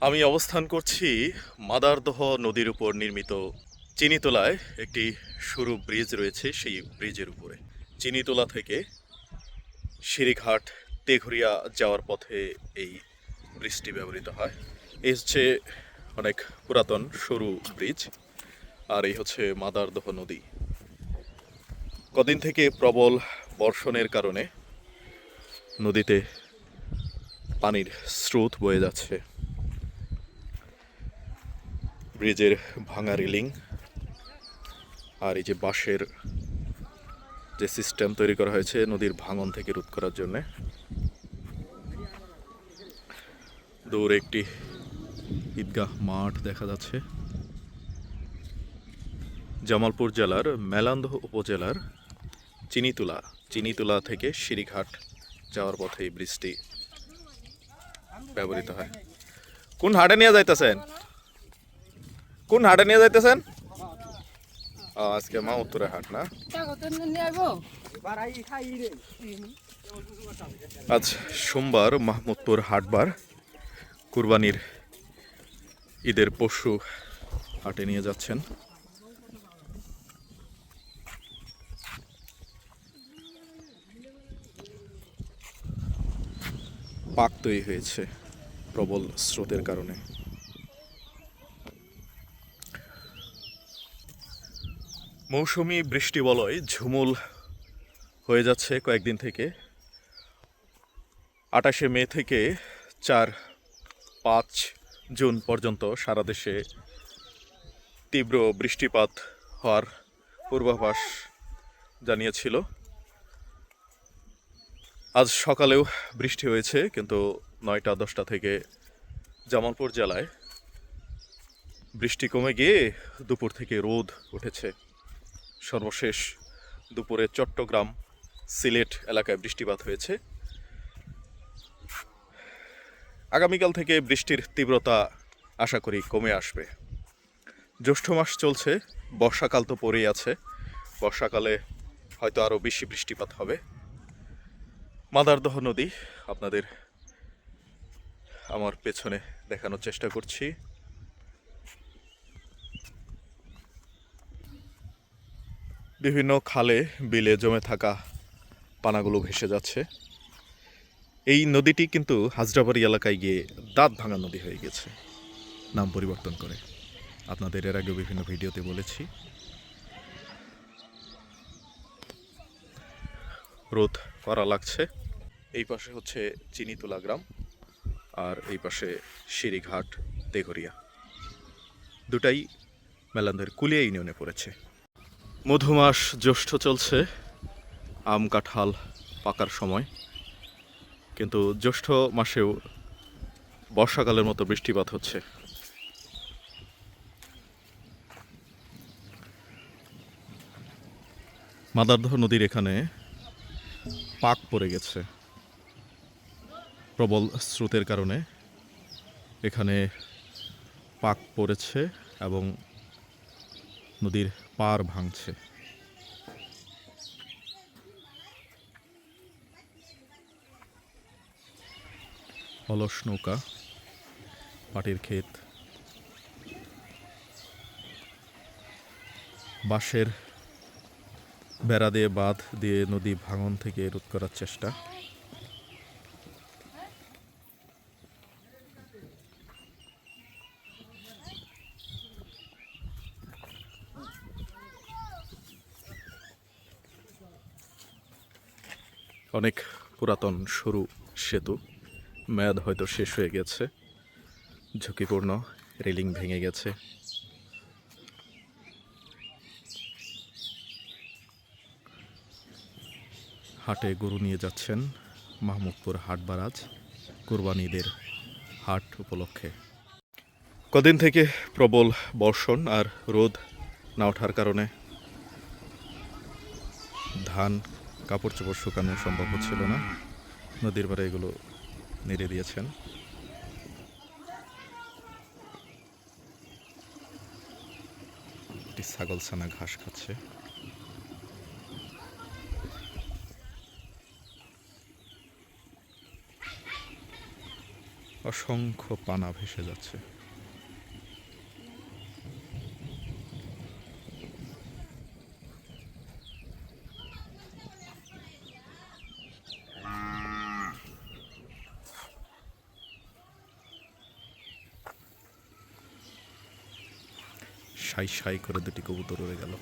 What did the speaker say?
আমি অবস্থান করছি মাদারদহ নদীর উপর নির্মিত চিনিতলায়। একটি সরু ব্রিজ রয়েছে সেই ব্রিজের উপরে। চিনিতলা থেকে সিঁড়িঘাট তেঘরিয়া যাওয়ার পথে এই ব্রিজটি ব্যবহৃত হয়। এই হচ্ছে অনেক পুরাতন সরু ব্রিজ, আর এই হচ্ছে মাদারদহ নদী। কদিন থেকে প্রবল বর্ষণের কারণে নদীতে পানির স্রোত বয়ে যাচ্ছে। ব্রিজের ভাঙা রেলিং আর এই যে বাঁশের যে সিস্টেম তৈরি করা হয়েছে নদীর ভাঙন থেকে রোধ করার জন্যে। দূরে একটি ঈদগাহ মাঠ দেখা যাচ্ছে। জামালপুর জেলার মেলান্দহ উপজেলার চিনিতুলা চিনিতুলা থেকে সিঁড়িঘাট যাওয়ার পথে এই ব্রিজটি ব্যবহৃত হয়। কোন হাটে নিয়ে যাইতেছেন? কোন হাটে নিয়ে যাইতেছেন? আজকে মা উত্তরে হাট, না? আজ সোমবার মাহমুদপুর হাটবার কুরবানির ঈদের পশু হাটে নিয়ে যাচ্ছেন। পাক তৈরি হয়েছে প্রবল স্রোতের কারণে। মৌসুমি বৃষ্টি বলয় ঝুমুল হয়ে যাচ্ছে কয়েকদিন থেকে। আটাশে মে থেকে চার পাঁচ জুন পর্যন্ত সারা দেশে তীব্র বৃষ্টিপাত হওয়ার পূর্বাভাস জানিয়েছিল। আজ সকালেও বৃষ্টি হয়েছে, কিন্তু নয়টা, দশটা থেকে জামালপুর জেলায় বৃষ্টি কমে গিয়ে দুপুর থেকে রোদ উঠেছে। সর্বশেষ দুপুরে চট্টগ্রাম সিলেট এলাকায় বৃষ্টিপাত হয়েছে। আগামীকাল থেকে বৃষ্টির তীব্রতা আশা করি কমে আসবে। জ্যৈষ্ঠ মাস চলছে, বর্ষাকাল তো পড়েই আছে। বর্ষাকালে হয়তো আরও বেশি বৃষ্টিপাত হবে। মাদারদহ নদী আপনাদের আমার পেছনে দেখানোর চেষ্টা করছি। বিভিন্ন খালে বিলে জমে থাকা পানাগুলো ভেসে যাচ্ছে। এই নদীটি কিন্তু হাজরাবাড়ি এলাকায় গিয়ে দাঁত ভাঙা নদী হয়ে গেছে। নাম পরিবর্তন করে। আপনাদের এর আগেও বিভিন্ন ভিডিওতে বলেছি। রোদ করা লাগছে। এই পাশে হচ্ছে চিনিতলা গ্রাম আর এই পাশে সিঁড়িঘাট, তেঘরিয়া। দুটাই মেলান্দের কুলিয়া ইউনিয়নে পড়েছে। মধুমাস জ্যৈষ্ঠ চলছে। আম কাঁঠাল পাকার সময়। কিন্তু জ্যৈষ্ঠ মাসেও বর্ষাকালের মতো বৃষ্টিপাত হচ্ছে। মাদারদহ নদীর এখানে পাক পড়ে গেছে। প্রবল স্রোতের কারণে এখানে পাক পড়েছে এবং নদীর পার ভাঙছে। অলস নৌকা, পাটির ক্ষেত। বাঁশের বেড়া দিয়ে বাঁধ দিয়ে নদী ভাঙন থেকে রোধ করার চেষ্টা। অনেক পুরাতন সরু সেতু। মেয়াদ হয়তো শেষ হয়ে গেছে। ঝুঁকিপূর্ণ, রেলিং ভেঙে গেছে। হাটে গরু নিয়ে যাচ্ছেন মাহমুদপুর হাট বারাজ কুরবানিদের হাট উপলক্ষে। কদিন থেকে প্রবল বর্ষণ আর রোদ না ওঠার কারণে ধান কাপড় চোপড় শুকানো সম্ভব হচ্ছিল না। নদীর পাড়ে এগুলো নেড়ে দিয়েছেন। একটি ছাগল ছানা ঘাস খাচ্ছে। অসংখ্য পানা ভেসে যাচ্ছে। সাই সাই করে দুটি কবুতর উড়ে গেল।